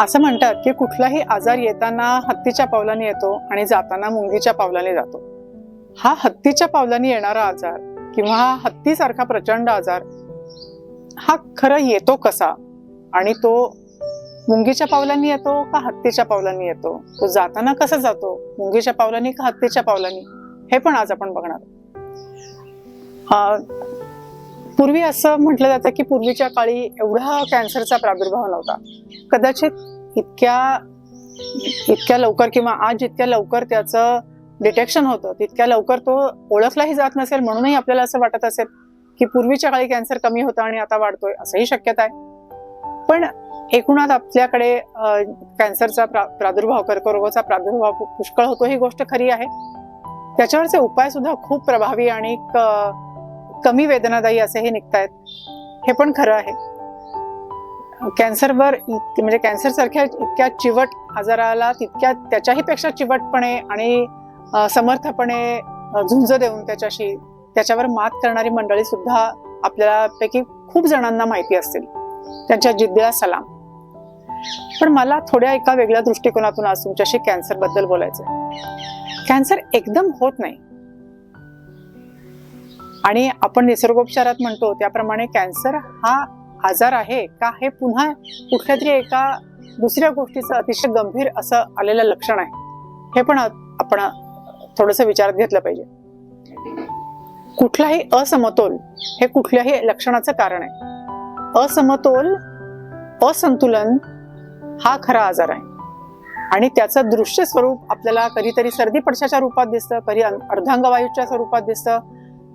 असं म्हणतात की कुठलाही आजार येताना हत्तीच्या पावलाने येतो आणि जाताना मुंगीच्या पावलाने जातो. हा हत्तीच्या पावलाने येणारा आजार किंवा हा हत्तीसारखा प्रचंड आजार हा खरं येतो कसा? आणि तो मुंगीच्या पावलांनी येतो का हत्तीच्या पावलांनी येतो? तो जाताना कसा जातो? मुंगीच्या पावलांनी का हत्तीच्या पावलांनी? हे पण आज आपण बघणार पूर्वी असं म्हटलं जातं की पूर्वीच्या काळी एवढा कॅन्सरचा प्रादुर्भाव नव्हता. कदाचित इतक्या इतक्या लवकर किंवा आज जितक्या लवकर त्याचं डिटेक्शन होतं तितक्या लवकर तो ओळखलाही जात नसेल म्हणूनही आपल्याला असं वाटत असेल की पूर्वीच्या काळी कॅन्सर कमी होता आणि आता वाढतोय असंही शक्यता आहे. पण एकूणात आपल्याकडे कॅन्सरचा प्रा प्रादुर्भाव कर्करोगाचा प्रादुर्भाव पुष्कळ होतो ही गोष्ट खरी आहे. त्याच्यावरचे उपाय सुद्धा खूप प्रभावी आणि क- कमी वेदनादायी असे हे निघत निघतायत. हे पण खरं आहे. कॅन्सरवर म्हणजे कॅन्सर सारख्या इतक्या चिवट आजाराला तितक्या त्याच्याही पेक्षा चिवटपणे आणि समर्थपणे झुंज देऊन त्याच्याशी त्याच्यावर मात करणारी मंडळी सुद्धा आपल्याला पैकी खूप जणांना माहिती असतील. त्यांच्या जिद्दीला सलाम. पण मला थोड्या एका वेगळ्या दृष्टिकोनातून आज तुमच्याशी कॅन्सरबद्दल बोलायचं कॅन्सर एकदम होत नाही. आणि आपण निसर्गोपचारात म्हणतो त्याप्रमाणे कॅन्सर हा आजार आहे का? हे पुन्हा कुठल्या तरी एका दुसऱ्या गोष्टीचं अतिशय गंभीर असं आलेलं लक्षण आहे. हे पण आपण थोडंसं विचारात घेतलं पाहिजे. कुठलाही असमतोल हे कुठल्याही लक्षणाचं कारण आहे. असमतोल असंतुलन हा खरा आजार आहे. आणि त्याचं दृश्य स्वरूप आपल्याला कधीतरी सर्दी पडशाच्या रूपात दिसतं कधी अर्धांगवायूच्या स्वरूपात दिसतं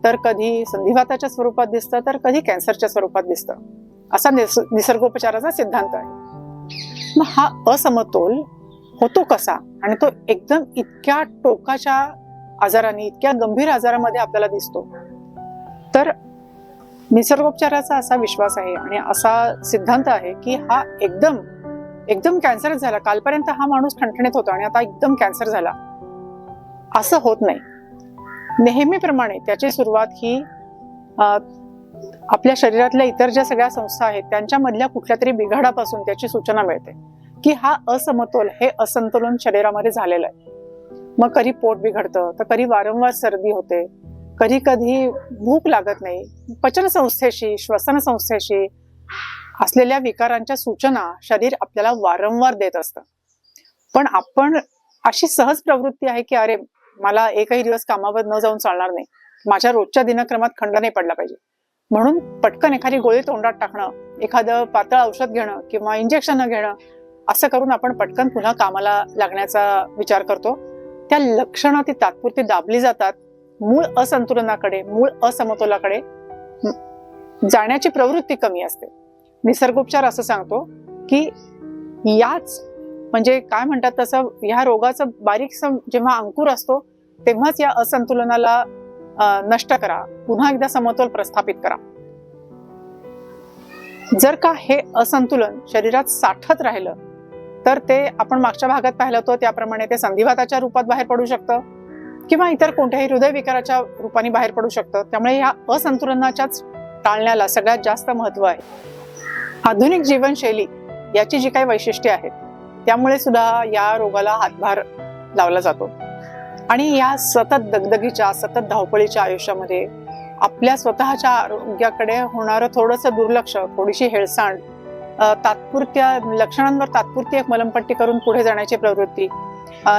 तर कधी संधिवाताच्या स्वरूपात दिसतं तर कधी कॅन्सरच्या स्वरूपात दिसतं. असा निस निसर्गोपचाराचा सिद्धांत आहे. मग हा असमतोल होतो कसा? आणि तो एकदम इतक्या टोकाच्या आजाराने इतक्या गंभीर आजारामध्ये आपल्याला दिसतो. तर निसर्गोपचाराचा असा विश्वास आहे आणि असा सिद्धांत आहे की हा एकदम एकदम कॅन्सर झाला. कालपर्यंत हा माणूस ठणठणीत होता आणि आता एकदम कॅन्सर झाला. असं होत नाही. नेहमीप्रमाणे त्याची सुरुवात ही आपल्या शरीरातल्या इतर ज्या सगळ्या संस्था आहेत त्यांच्यामधल्या कुठल्या तरी बिघाडापासून त्याची सूचना मिळते की हा असमतोल हे असंतुलन शरीरामध्ये झालेलं आहे. मग कधी पोट बिघडतं तर कधी वारंवार सर्दी होते कधी कधी भूक लागत नाही पचन संस्थेशी श्वसन संस्थेशी असलेल्या विकारांच्या सूचना शरीर आपल्याला वारंवार देत असतं. पण आपण अशी सहज प्रवृत्ती आहे की अरे मला एकही दिवस कामावर न जाऊन चालणार नाही. माझ्या रोजच्या दिनक्रमात खंड नाही पडला पाहिजे. म्हणून पटकन एखादी गोळी तोंडात टाकणं एखादं पातळ औषध घेणं किंवा इंजेक्शन घेणं असं करून आपण पटकन पुन्हा कामाला लागण्याचा विचार करतो. त्या लक्षणं ती तात्पुरती दाबली जातात. मूळ असंतुलनाकडे मूळ असमतोलाकडे जाण्याची प्रवृत्ती कमी असते. निसर्गोपचार असं सांगतो की याच म्हणजे काय म्हणतात तसं ह्या रोगाचं बारीक जेव्हा अंकुर असतो तेव्हाच या असंतुलनाला नष्ट करा. पुन्हा एकदा समतोल प्रस्थापित करा. जर का हे असंतुलन शरीरात साठत राहिलं तर ते आपण मागच्या भागात पाहिलं होतं त्याप्रमाणे ते संधिवाताच्या रूपात बाहेर पडू शकतं किंवा इतर कोणत्याही हृदयविकाराच्या रूपाने बाहेर पडू शकतं. त्यामुळे ह्या असंतुलनाच्याच टाळण्याला सगळ्यात जास्त महत्त्व आहे. आधुनिक जीवनशैली याची जी काही वैशिष्ट्ये आहेत त्यामुळे सुद्धा या रोगाला हातभार लावला जातो. आणि या सतत दगदगीच्या सतत धावपळीच्या आयुष्यामध्ये आपल्या स्वतःच्या आरोग्याकडे होणारं थोडंसं दुर्लक्ष थोडीशी हेळसांड तात्पुरत्या लक्षणांवर तात्पुरती एक मलमपट्टी करून पुढे जाण्याची प्रवृत्ती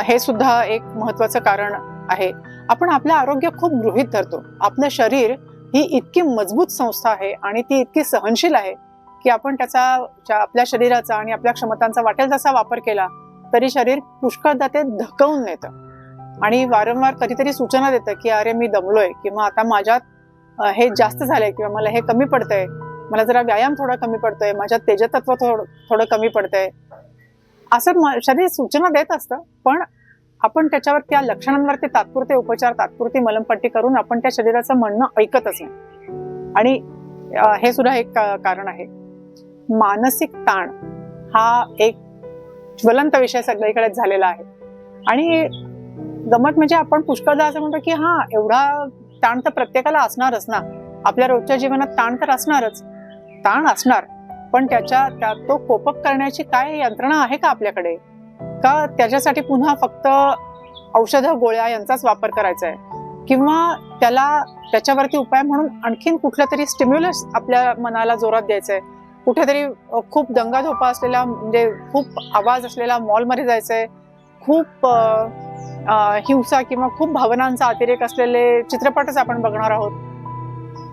हे सुद्धा एक महत्वाचं कारण आहे. आपण आपलं आरोग्य खूप गृहीत धरतो. आपलं शरीर ही इतकी मजबूत संस्था आहे आणि ती इतकी सहनशील आहे की आपण त्याचा आपल्या शरीराचा आणि आपल्या क्षमतांचा वाटेल तसा वापर केला तरी शरीर पुष्कळदा ते धकवून नेतं. आणि वारंवार कधीतरी सूचना देतं की अरे मी दमलोय किंवा आता माझ्यात हे जास्त झालंय किंवा मला हे कमी पडतंय. मला जरा व्यायाम थोडा कमी पडतोय. माझ्यात तेजतत्व थोडं थोडं कमी पडतंय. असं शरीर सूचना देत असतं. पण आपण त्याच्यावर त्या लक्षणांवरती तात्पुरते उपचार तात्पुरती मलमपट्टी करून आपण त्या शरीराचं म्हणणं ऐकतच नाही. आणि हे सुद्धा एक कारण आहे. मानसिक ताण हा एक ज्वलंत विषय सगळीकडे झालेला आहे. आणि गमत म्हणजे आपण पुष्कळदा असं म्हणतो की हा एवढा ताण तर प्रत्येकाला असणारच ना. आपल्या रोजच्या जीवनात ताण तर असणारच. ताण असणार. पण त्याच्या त्या तो कोपअप करण्याची काय यंत्रणा आहे का आपल्याकडे? का त्याच्यासाठी पुन्हा फक्त औषधं गोळ्या यांचाच वापर करायचा आहे? किंवा त्याला त्याच्यावरती उपाय म्हणून आणखीन कुठलं तरी स्टिम्युलस आपल्या मनाला जोरात द्यायचं आहे? कुठेतरी खूप दंगाधोपा असलेला म्हणजे खूप आवाज असलेला मॉलमध्ये जायचंय. खूप हिंसा किंवा खूप भावनांचा अतिरेक असलेले चित्रपटच आपण बघणार आहोत.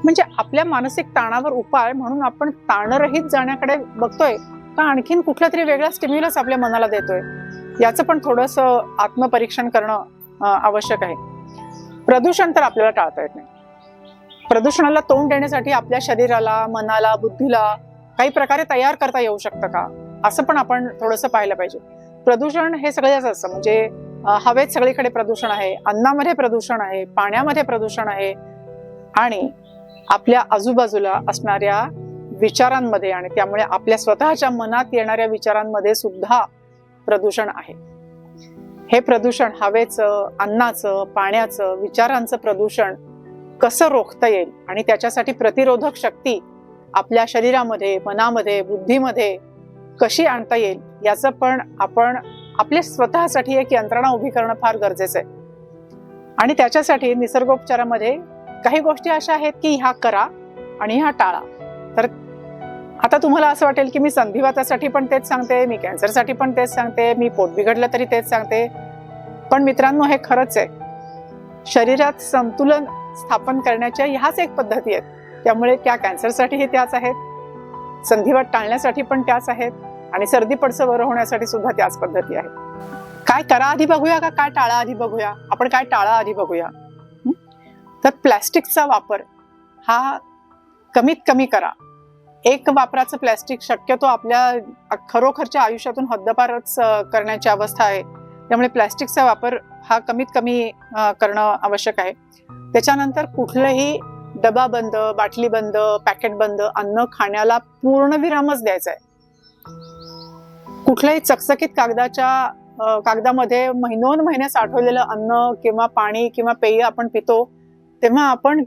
म्हणजे आपल्या मानसिक ताणावर उपाय म्हणून आपण ताणरहित जाण्याकडे बघतोय का आणखीन कुठला तरी वेगळा स्टिम्युलस आपल्या मनाला देतोय? याचं पण थोडंसं आत्मपरीक्षण करणं आवश्यक आहे. प्रदूषण तर आपल्याला टाळता येत नाही. प्रदूषणाला तोंड देण्यासाठी आपल्या शरीराला मनाला बुद्धीला काही प्रकारे तयार करता येऊ शकतं का? असं पण आपण थोडंसं पाहिलं पाहिजे. प्रदूषण हे सगळ्याच असतं. म्हणजे हवेत सगळीकडे प्रदूषण आहे अन्नामध्ये प्रदूषण आहे पाण्यामध्ये प्रदूषण आहे आणि आपल्या आजूबाजूला असणाऱ्या विचारांमध्ये आणि त्यामुळे आपल्या स्वतःच्या मनात येणाऱ्या विचारांमध्ये सुद्धा प्रदूषण आहे. हे प्रदूषण हवेचं अन्नाचं पाण्याचं विचारांचं प्रदूषण कसं रोखता येईल आणि त्याच्यासाठी प्रतिरोधक शक्ती आपल्या शरीरामध्ये मनामध्ये बुद्धीमध्ये कशी आणता येईल याचं पण आपण आपल्या स्वतःसाठी एक यंत्रणा उभी करणं फार गरजेचं आहे. आणि त्याच्यासाठी निसर्गोपचारामध्ये काही गोष्टी अशा आहेत की ह्या करा आणि ह्या टाळा. तर आता तुम्हाला असं वाटेल की मी संधिवातासाठी पण तेच सांगते मी कॅन्सरसाठी पण तेच सांगते मी पोट बिघडलं तरी तेच सांगते. पण मित्रांनो हे खरंच आहे. शरीरात संतुलन स्थापन करण्याच्या ह्याच एक पद्धती आहेत. त्यामुळे त्या कॅन्सरसाठीही त्याच आहेत. संधिवात टाळण्यासाठी पण त्याच आहेत. आणि सर्दी पडसं बरं होण्यासाठी सुद्धा त्याच पद्धती आहेत. काय करा आधी बघूया का? काय टाळा आधी बघूया? आपण काय टाळा आधी बघूया? तर प्लॅस्टिकचा वापर हा कमीत कमी करा. एक वापराचं प्लॅस्टिक शक्यतो आपल्या खरोखरच्या आयुष्यातून हद्दपारच करण्याची अवस्था आहे. त्यामुळे प्लॅस्टिकचा वापर हा कमीत कमी करणं आवश्यक आहे. त्याच्यानंतर कुठलंही डबा बंद बाटली बंद पॅकेट बंद अन्न खाण्याला पूर्ण विरामच द्यायचा आहे कुठल्याही चकचकीत कागदाच्या कागदामध्ये महिनोन महिने साठवलेलं अन्न किंवा पाणी किंवा पेय आपण पितो तेव्हा आपण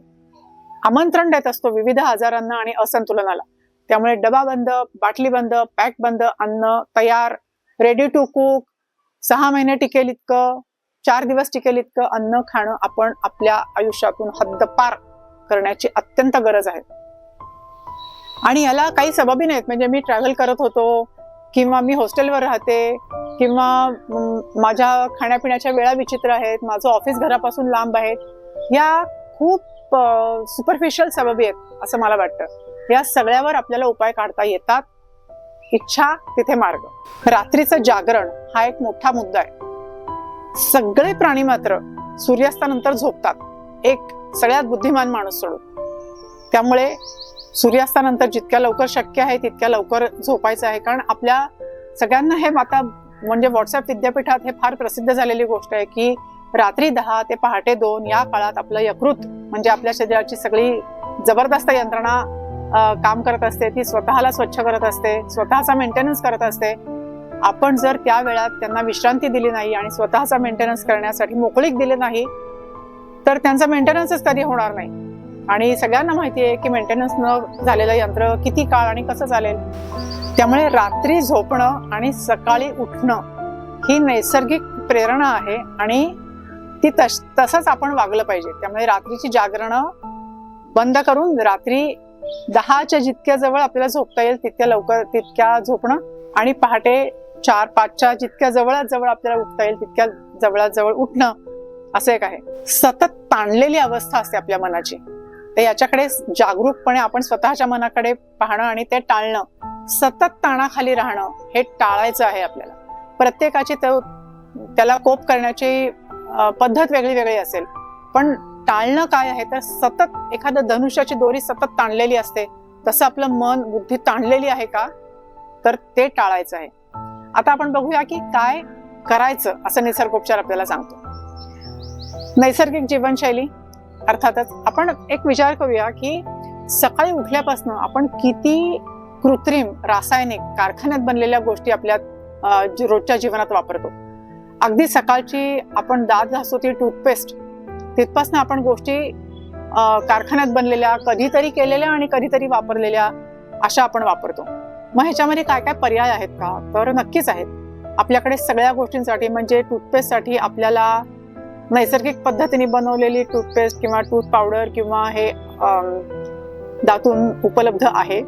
आमंत्रण देत असतो विविध आजारांना आणि असंतुलनाला. त्यामुळे डबा बंद बाटली बंद पॅक बंद अन्न तयार रेडी टू कुक सहा महिने टिकेल इतकं चार दिवस टिकेल इतकं अन्न खाणं आपण आपल्या आयुष्यातून हद्दपार करण्याची अत्यंत गरज आहे. आणि याला काही सबबी नाहीत. म्हणजे मी ट्रॅव्हल करत होतो किंवा मी हॉस्टेलवर राहते किंवा माझ्या खाण्यापिण्याच्या वेळा विचित्र आहेत माझं ऑफिस घरापासून लांब आहे. या खूप सुपरफिशियल सबबी आहेत असं मला वाटतं. या सगळ्यावर आपल्याला उपाय काढता येतात. इच्छा तिथे मार्ग. रात्रीचं जागरण हा एक मोठा मुद्दा आहे. सगळे प्राणी मात्र सूर्यास्तानंतर झोपतात. एक सगळ्यात बुद्धिमान माणूस सोडून त्यामुळे सूर्यास्तानंतर जितक्या लवकर शक्य आहे तितक्या लवकर झोपायचं आहे. कारण आपल्या सगळ्यांना हे आता म्हणजे व्हॉट्सअप विद्यापीठात हे फार प्रसिद्ध झालेली गोष्ट आहे की रात्री दहा ते पहाटे दोन या काळात आपलं यकृत म्हणजे आपल्या शरीराची सगळी जबरदस्त यंत्रणा काम करत असते. ती स्वतःला स्वच्छ करत असते स्वतःचा मेंटेनन्स करत असते. आपण जर त्या वेळात त्यांना विश्रांती दिली नाही आणि स्वतःचा मेंटेनन्स करण्यासाठी मोकळीक दिली नाही तर त्यांचा मेंटेनन्सच कधी होणार नाही. आणि सगळ्यांना माहिती आहे की मेंटेनन्स न झालेलं यंत्र किती काळ आणि कसं चालेल? त्यामुळे रात्री झोपणं आणि सकाळी उठणं ही नैसर्गिक प्रेरणा आहे आणि ती तस तसंच आपण वागलं पाहिजे. त्यामुळे रात्रीची जागरणं बंद करून रात्री दहाच्या जितक्या जवळ आपल्याला झोपता येईल तितक्या लवकर तितक्या झोपणं आणि पहाटे चार पाचच्या जितक्या जवळात जवळ आपल्याला उठता येईल तितक्या जवळात जवळ उठणं असं एक आहे. सतत ताणलेली अवस्था असते आपल्या मनाची. तर याच्याकडे जागरूकपणे आपण स्वतःच्या मनाकडे पाहणं आणि ते टाळणं सतत ताणाखाली राहणं हे टाळायचं आहे आपल्याला. प्रत्येकाची त्याला कोप करण्याची पद्धत वेगळी वेगळी असेल. पण टाळणं काय आहे? तर सतत एखाद्या धनुष्याची दोरी सतत ताणलेली असते. तसं आपलं मन बुद्धी ताणलेली आहे का? तर ते टाळायचं आहे. आता आपण बघूया की काय करायचं असं निसर्गोपचार आपल्याला सांगतो. नैसर्गिक जीवनशैली. अर्थातच आपण एक विचार करूया की सकाळी उठल्यापासून आपण किती कृत्रिम रासायनिक कारखान्यात बनलेल्या गोष्टी आपल्या रोजच्या जीवनात वापरतो. अगदी सकाळची आपण दात घासतो ती टूथपेस्ट. तिथपासून आपण गोष्टी कारखान्यात बनलेल्या कधीतरी केलेल्या आणि कधीतरी वापरलेल्या अशा आपण वापरतो. मग ह्याच्यामध्ये काय काय पर्याय आहेत का? तर नक्कीच आहेत. आपल्याकडे सगळ्या गोष्टींसाठी म्हणजे टूथपेस्टसाठी आपल्याला नैसर्गिक पद्धतीने बनवलेली टूथपेस्ट किंवा टूथ पावडर किंवा हे दातून उपलब्ध आहे.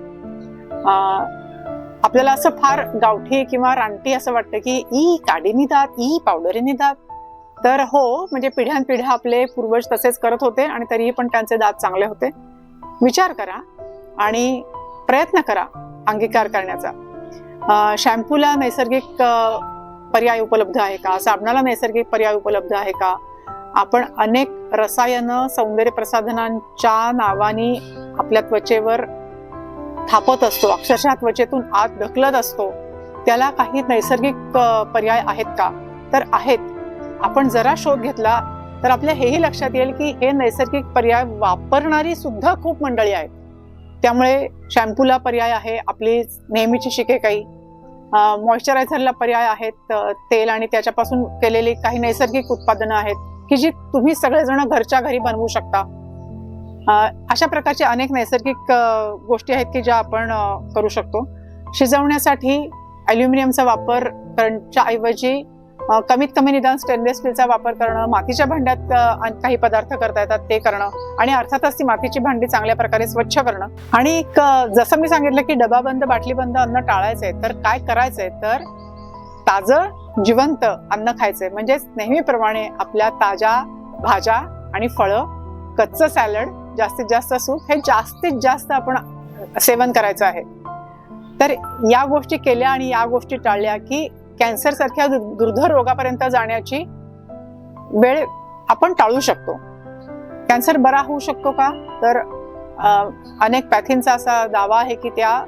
आपल्याला असं फार गावठी किंवा रानटी असं वाटतं की ई काडीनी दात ई पावडरीने दात. तर हो म्हणजे पिढ्यानपिढ्या आपले पूर्वज तसेच करत होते आणि तरीही पण त्यांचे दात चांगले होते. विचार करा आणि प्रयत्न करा अंगीकार करण्याचा. शॅम्पूला नैसर्गिक पर्याय उपलब्ध आहे का? साबणाला नैसर्गिक पर्याय उपलब्ध आहे का? आपण अनेक रसायनं सौंदर्य प्रसाधनांच्या नावाने आपल्या त्वचेवर थापत असतो. अक्षरशः त्वचेतून आत ढकलत असतो. त्याला काही नैसर्गिक पर्याय आहेत का? तर आहेत. आपण जरा शोध घेतला तर आपल्या हेही लक्षात येईल की हे नैसर्गिक पर्याय वापरणारी सुद्धा खूप मंडळी आहेत. त्यामुळे शॅम्पूला पर्याय आहे आपली नेहमीची शिके काही. मॉइश्चरायझरला पर्याय आहेत तेल आणि त्याच्यापासून केलेली काही नैसर्गिक उत्पादनं आहेत. की जी तुम्ही सगळेजण घरच्या घरी बनवू शकता. अशा प्रकारचे अनेक नैसर्गिक गोष्टी आहेत की ज्या आपण करू शकतो. शिजवण्यासाठी ॲल्युमिनियमचा वापर करण्याच्या ऐवजी कमीत कमी निदान स्टेनलेस स्टीलचा वापर करणं मातीच्या भांड्यात काही पदार्थ करता येतात ते करणं आणि अर्थातच ती मातीची भांडी चांगल्या प्रकारे स्वच्छ करणं. आणि एक, जसं मी सांगितलं की डबा बंद बाटली बंद अन्न टाळायचंय तर काय करायचंय? तर ताजं जिवंत अन्न खायचंय. म्हणजेच नेहमीप्रमाणे आपल्या ताज्या भाज्या आणि फळं कच्चं सॅलड जास्तीत जास्त सूप हे जास्तीत जास्त आपण सेवन करायचं आहे. तर या गोष्टी केल्या आणि या गोष्टी टाळल्या की कॅन्सर सारख्या दुर्धर रोगापर्यंत जाण्याची वेळ आपण टाळू शकतो. कॅन्सर बरा होऊ शकतो का? तर अनेक पॅथींचा असा दावा आहे की त्या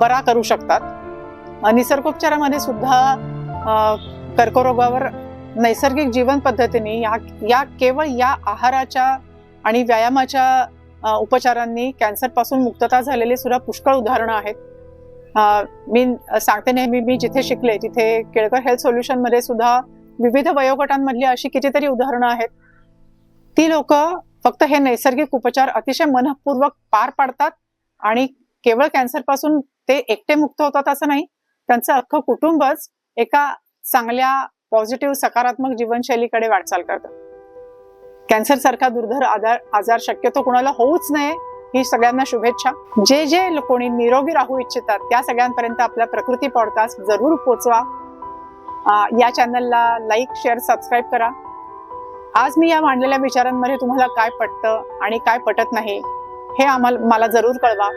बरा करू शकतात. निसर्गोपचारामध्ये सुद्धा कर्करोगावर नैसर्गिक जीवन पद्धतीने या या केवळ या आहाराच्या आणि व्यायामाच्या उपचारांनी कॅन्सरपासून मुक्तता झालेली सुद्धा पुष्कळ उदाहरणं आहेत. मी सांगते नेहमी मी जिथे शिकले तिथे केळकर हेल्थ सोल्युशनमध्ये सुद्धा विविध वयोगटांमधली अशी कितीतरी उदाहरणं आहेत. ती लोक फक्त हे नैसर्गिक उपचार अतिशय मनपूर्वक पार पाडतात आणि केवळ कॅन्सरपासून ते एकटे मुक्त होतात असं नाही. त्यांचं अख्खं कुटुंबच एका चांगल्या पॉझिटिव्ह सकारात्मक जीवनशैलीकडे वाटचाल करतं. कॅन्सर सारखा दुर्धर आजार आजार शक्यतो कोणाला होऊच नये ही सगळ्यांना शुभेच्छा. जे जे कोणी निरोगी राहू इच्छितात त्या सगळ्यांपर्यंत आपला प्रकृती पॉडकास्ट जरूर पोचवा. या चॅनलला लाईक शेअर सबस्क्राईब करा. आज मी या मांडलेल्या विचारांमध्ये तुम्हाला काय पटतं आणि काय पटत नाही हे आम्हाला मला जरूर कळवा.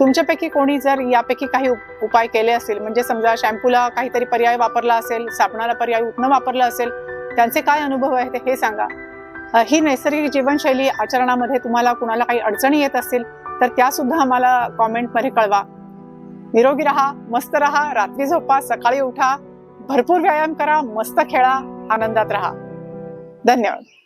तुमच्यापैकी कोणी जर यापैकी काही उपाय केले असतील म्हणजे समजा शॅम्पूला काहीतरी पर्याय वापरला असेल साबणाला पर्याय उठणं वापरला असेल त्यांचे काय अनुभव आहेत हे सांगा. ही नैसर्गिक जीवनशैली आचरणामध्ये तुम्हाला कुणाला काही अडचणी येत असतील तर त्या सुद्धा आम्हाला कॉमेंटमध्ये कळवा. निरोगी राहा मस्त राहा रात्री झोपा सकाळी उठा भरपूर व्यायाम करा मस्त खेळा आनंदात राहा. धन्यवाद.